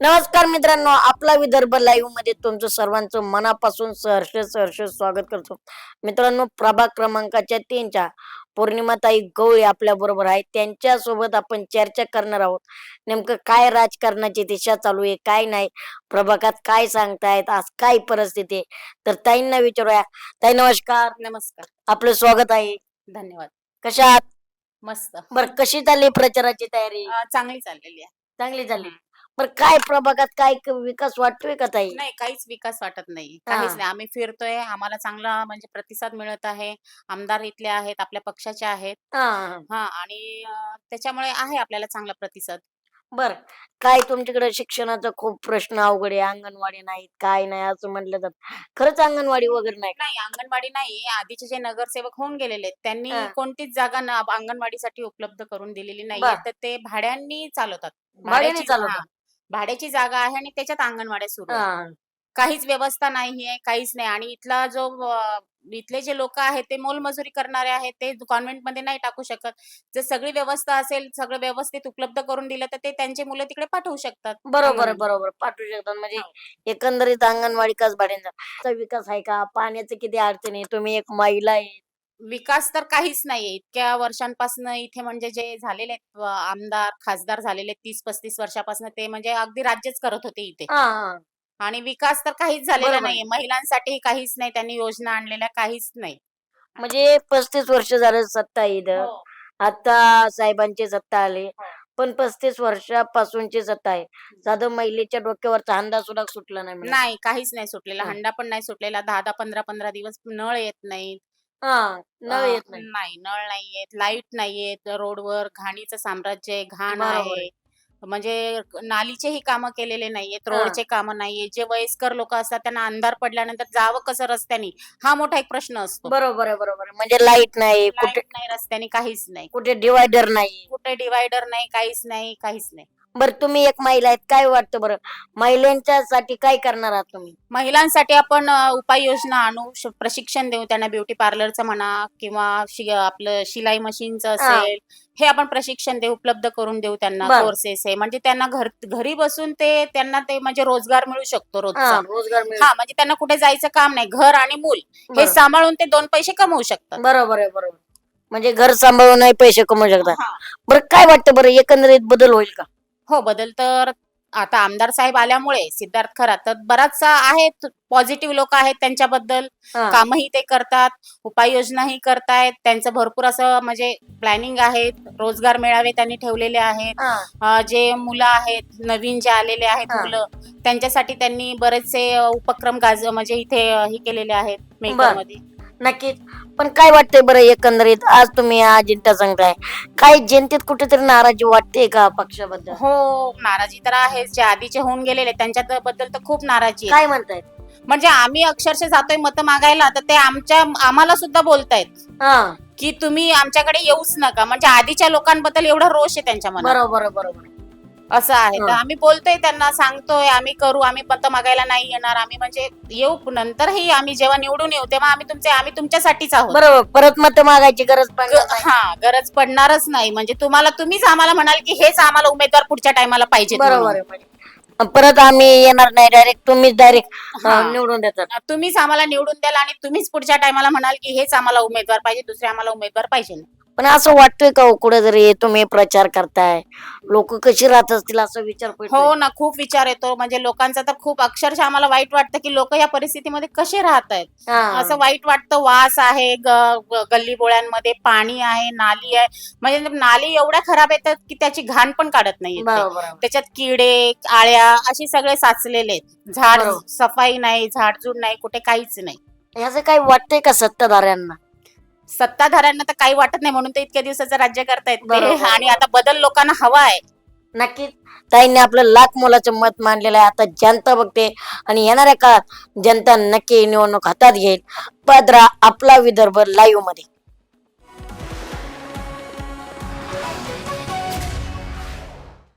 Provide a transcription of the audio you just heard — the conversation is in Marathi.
नमस्कार मित्रांनो आपला विदर्भ लाईव्हमध्ये तुमचं सर्वांचं मनापासून सहर्ष सहर्ष स्वागत करतो. मित्रांनो प्रभाग क्रमांकाच्या तीनच्या पौर्णिमाताई गवळी आपल्या बरोबर आहे त्यांच्यासोबत आपण चर्चा करणार आहोत. नेमकं काय राजकारणाची दिशा चालू आहे काय नाही प्रभागात काय सांगतायत आज काय परिस्थिती आहे? तर ताईंना विचारूया. ताई नमस्कार. नमस्कार. आपलं स्वागत आहे. धन्यवाद. कशा आहात? मस्त. बरं कशी चालली प्रचाराची तयारी? अं, चांगली चाललेली आहे. चांगली झाली. बरं काय प्रभागात काय क- विकास वाटतोय का ताई? नाही काहीच विकास वाटत नाही. हा. काहीच नाही. आम्ही फिरतोय. आम्हाला चांगला म्हणजे प्रतिसाद मिळत आहे. आमदार इथले आहेत आपल्या पक्षाचे आहेत. हा. हा आणि अं, त्याच्यामुळे आहे आपल्याला चांगला प्रतिसाद. बर काय तुमच्याकडे शिक्षणाचा खूप प्रश्न अवघड आहे अंगणवाडी नाहीत काय नाही असं म्हटलं जात खरंच अंगणवाडी वगैरे नाही का? नाही अंगणवाडी नाही आधीचे जे नगरसेवक होऊन गेलेले आहेत त्यांनी हा. कोणतीच जागा न- अंगणवाडीसाठी उपलब्ध करून दिलेली नाही बर. तर ते भाड्यांनी चालवतात भाड्याने भाड्याची- चालवतात? हा. भाड्याची जागा आहे आणि त्याच्यात अंगणवाड्या सुरू आहेत. हा. काहीच व्यवस्था नाही आहे काहीच नाही. आणि इथला जो इथले जे लोक आहेत ते मोलमजुरी करणारे आहेत ते कॉन्व्हेंटमध्ये नाही टाकू शकत. जर सगळी व्यवस्था असेल सगळं व्यवस्थित उपलब्ध करून दिलं तर ते त्यांचे मुलं तिकडे पाठवू शकतात. बरोबर. बरोबर. पाठवू शकतात. म्हणजे हो. एकंदरीत अंगणवाडी कस भाड्यांचा विकास आहे का? पाण्याचं किती अडचण आहे? तुम्ही एक महिला आहे. विकास तर काहीच नाहीये इतक्या वर्षांपासून इथे म्हणजे जे झालेले आमदार खासदार झालेले तीस पस्तीस वर्षापासून ते म्हणजे अगदी राज्यच करत होते इथे. आणि विकास तर काहीच झालेला बरोबर. नाहीये. महिलांसाठी काहीच नाही त्यांनी योजना आणलेल्या काहीच नाही. म्हणजे पस्तीस वर्ष झालं सत्ता आहे इथं. हो. आता साहेबांची सत्ता आली. हो. पण पस्तीस वर्षापासूनची सत्ता आहे. साधं महिलेच्या डोक्यावरचा हंडा सुद्धा सुटला नाही. नाही काहीच नाही सुटलेला. हा. हंडा पण नाही सुटलेला. दहा दहा पंधरा पंधरा दिवस नळ येत नाहीत. हा नळ अं, येत नाही. नाही नळ नाही येत लाइट नाही येत रोडवर घाणीचं साम्राज्य आहे घाण बरोबर. आहे. म्हणजे नालीचेही कामं केलेले नाहीयेत. रोडचे कामं नाहीये जे वयस्कर लोक असतात त्यांना अंधार पडल्यानंतर जावं कसं रस्त्यानी हा मोठा एक प्रश्न असतो. बरोबर आहे बरोबर आहे. म्हणजे लाइट नाही कुठे लाइट नाही रस्त्यानी काहीच नाही. कुठे डिवायडर नाही. कुठे डिवायडर नाही काहीच नाही काहीच नाही. बरं तुम्ही एक महिला आहेत काय वाटतं बरं? महिलांच्यासाठी काय करणार आहात तुम्ही? महिलांसाठी आपण अ, उपाययोजना आणू श- प्रशिक्षण देऊ त्यांना ब्युटी पार्लरचं म्हणा किंवा शि- आपलं शिलाई मशीनचं असेल हे आपण प्रशिक्षण देऊ उपलब्ध करून देऊ त्यांना बरं. कोर्सेस आहे म्हणजे त्यांना घर घरी बसून ते त्यांना ते म्हणजे रोजगार मिळू शकतो हा रोजचा रोजगार मिळेल हा म्हणजे त्यांना कुठे जायचं काम नाही. घर आणि मूल हे बरं. सांभाळून ते दोन पैसे कमवू शकतात. बरोबर आहे बरोबर. म्हणजे घर सांभाळून पैसे कमवू शकतात हा. बरं काय वाटतं बरं एकंदरीत बदल होईल का? हो बदल तर आता आमदार साहेब आल्यामुळे सिद्धार्थ खरा तर बराचसा आहेत पॉझिटिव्ह लोक आहेत त्यांच्याबद्दल हा. कामही ते करतात उपाययोजनाही करतायत त्यांचं भरपूर असं म्हणजे प्लॅनिंग आहे रोजगार मेळावे त्यांनी ठेवलेले आहेत हा. अं, जे मुलं आहेत नवीन जे आलेले आहेत हा. मुलं त्यांच्यासाठी त्यांनी बरेचसे अं, उपक्रम गाज म्हणजे इथे अं, हे केलेले आहेत मेकरमध्ये नक्कीच पण काय वाटतंय बरं एकंदरीत? आज तुम्ही अजिंठा सांगताय काय जनतेत कुठेतरी नाराजी वाटते का पक्षाबद्दल? हो नाराजी तर आहे जे आधीचे होऊन गेलेले त्यांच्या बद्दल तर खूप नाराजी आहे. काय म्हणतायत म्हणजे आम्ही अक्षरशः जातोय मत मागायला तर ते आमच्या आम्हाला सुद्धा बोलतायत. हा. की तुम्ही आमच्याकडे येऊच नका. म्हणजे आधीच्या लोकांबद्दल एवढा रोष आहे त्यांच्या मनात. बरोबर बरोबर. असं आहे. तर. आम्ही बोलतोय त्यांना सांगतोय आम्ही करू आम्ही मत मागायला नाही येणार आम्ही म्हणजे येऊ नंतरही आम्ही जेव्हा निवडून येऊ तेव्हा आम्ही तुमचे आम्ही तुमच्यासाठीच आहोत. बरोबर परत मत मागायची गरज हा गरज पडणारच नाही. म्हणजे तुम्हाला तुम्हीच आम्हाला म्हणाल की हेच आम्हाला उमेदवार पुढच्या टायमाला पाहिजे बरोबर आहे परत आम्ही येणार नाही डायरेक्ट तुम्हीच डायरेक्ट हा. निवडून देतात. तुम्हीच आम्हाला निवडून द्याल आणि तुम्हीच पुढच्या टायमाला म्हणाल की हेच आम्हाला उमेदवार पाहिजे दुसरे आम्हाला उमेदवार पाहिजे नाही. पण असं वाटतंय का कुठे जरी तुम्ही प्रचार करताय लोक कशी राहत असतील असं विचार. हो ना खूप विचार येतो म्हणजे लोकांचा तर खूप अक्षरशः आम्हाला वाईट वाटतं की लोक या परिस्थितीमध्ये कसे राहत आहेत हा. असं वाईट वाटतं वास आहे गल्ली बोळ्यांमध्ये पाणी आहे नाली आहे म्हणजे नाली एवढ्या खराब येतात की त्याची घाण पण काढत नाही. त्याच्यात किडे आळ्या असे सगळे साचलेले आहेत झाड. सफाई नाही झाडझूड नाही कुठे काहीच नाही ह्याचं काही वाटतंय का सत्ताधाऱ्यांना सत्ताधाऱ्यांना तर काही वाटत नाही म्हणून ते इतक्या दिवसाचं राज्य करतायत. ते. बरोबर. आणि आता बदल लोकांना हवा आहे. नक्कीच. ताईंनी आपलं लाख मोलाचं मत मांडलेलं आहे. आता जनता बघते आणि येणाऱ्या काळात जनता नक्की निवडणूक हातात घेईल. पदरा आपला विदर्भ लाईव्हमध्ये.